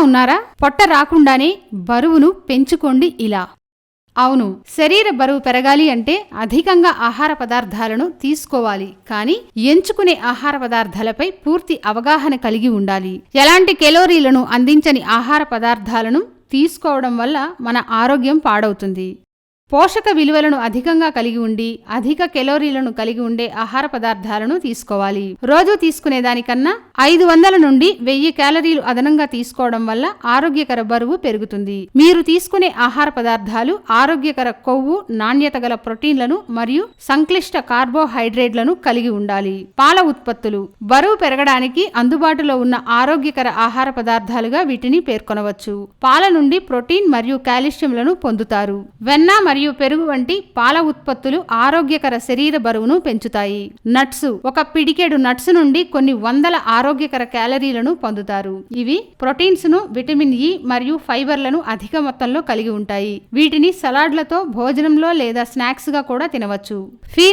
ఉన్నారా? పొట్ట రాకుండానే బరువును పెంచుకోండి ఇలా. అవును శరీర బరువు పెరగాలి అంటే అధికంగా ఆహార పదార్థాలను తీసుకోవాలి. కానీ ఎంచుకునే ఆహార పదార్థాలపై పూర్తి అవగాహన కలిగి ఉండాలి. ఎలాంటి కెలోరీలను అందించని ఆహార పదార్థాలను తీసుకోవడం వల్ల మన ఆరోగ్యం పాడవుతుంది. పోషక విలువలను అధికంగా కలిగి ఉండి అధిక కెలోరీలను కలిగి ఉండే ఆహార పదార్థాలను తీసుకోవాలి. రోజు తీసుకునే దానికన్నా ఐదు వందల నుండి వెయ్యి క్యాలరీలు అదనంగా తీసుకోవడం వల్ల ఆరోగ్యకర బరువు పెరుగుతుంది. మీరు తీసుకునే ఆహార పదార్థాలు ఆరోగ్యకర కొవ్వు నాణ్యత గల ప్రోటీన్లను మరియు సంక్లిష్ట కార్బోహైడ్రేట్లను కలిగి ఉండాలి. పాల ఉత్పత్తులు. బరువు పెరగడానికి అందుబాటులో ఉన్న ఆరోగ్యకర ఆహార పదార్థాలుగా వీటిని పేర్కొనవచ్చు. పాల నుండి ప్రోటీన్ మరియు కాల్షియంలను పొందుతారు. వెన్న మరియు పెరుగు వంటి పాల ఉత్పత్తులు ఆరోగ్యకర శరీర బరువును పెంచుతాయి. నట్స్ ఒక పిడికెడు నట్స్ నుండి కొన్ని వందల ఆరోగ్యకర క్యాలరీలను పొందుతారు. ఇవి ప్రోటీన్స్ను విటమిన్ ఇ మరియు ఫైబర్లను అధిక మొత్తంలో కలిగి ఉంటాయి. వీటిని సలాడ్లతో భోజనంలో లేదా స్నాక్స్గా కూడా తినవచ్చు.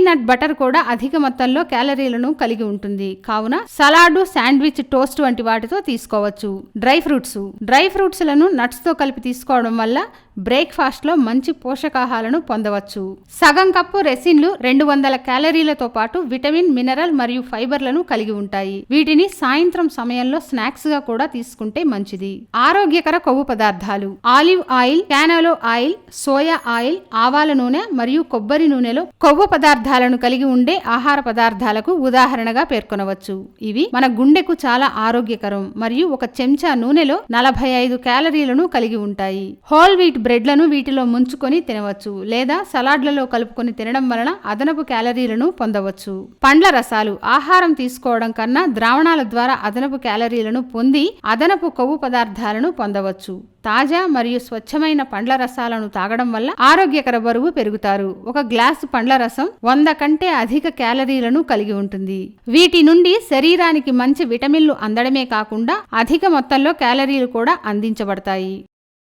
నట్ బటర్ కూడా అధిక మొత్తంలో క్యాలరీలను కలిగి ఉంటుంది. కావున సలాడ్ శాండ్విచ్ టోస్ట్ వంటి వాటితో తీసుకోవచ్చు. Dry fruits. డ్రై ఫ్రూట్స్లను నట్స్తో కలిపి తీసుకోవడం వల్ల బ్రేక్ఫాస్ట్లో మంచి పోషకాహాలను పొందవచ్చు. సగం కప్పు రెసిన్లు రెండు వందల క్యాలరీలతో పాటు విటమిన్ మినరల్ మరియు ఫైబర్లను కలిగి ఉంటాయి. వీటిని సాయంత్రం సమయంలో స్నాక్స్గా కూడా తీసుకుంటే మంచిది. ఆరోగ్యకర కొవ్వు పదార్థాలు. Olive oil canola oil soya oil ఆవాల నూనె మరియు కొబ్బరి నూనెలో కొవ్వు పదార్థాలను కలిగి ఉండే ఆహార పదార్థాలకు ఉదాహరణగా పేర్కొనవచ్చు. ఇవి మన గుండెకు చాలా ఆరోగ్యకరం మరియు ఒక చెంచా నూనెలో నలభై ఐదు క్యాలరీలను కలిగి ఉంటాయి. హోల్ వీట్ బ్రెడ్లను వీటిలో ముంచుకొని తినవచ్చు లేదా సలాడ్లలో కలుపుకొని తినడం వలన అదనపు క్యాలరీలను పొందవచ్చు. పండ్ల రసాలు ఆహారం తీసుకోవడం కన్నా ద్రావణాల ద్వారా అదనపు క్యాలరీలను పొంది అదనపు కొవ్వు పదార్థాలను పొందవచ్చు. తాజా మరియు స్వచ్ఛమైన పండ్ల రసాలను తాగడం వల్ల ఆరోగ్యకర బరువు పెరుగుతారు. ఒక గ్లాసు పండ్ల రసం వంద కంటే అధిక క్యాలరీలను కలిగి ఉంటుంది. వీటి నుండి శరీరానికి మంచి విటమిన్లు అందడమే కాకుండా అధిక మొత్తంలో క్యాలరీలు కూడా అందించబడతాయి.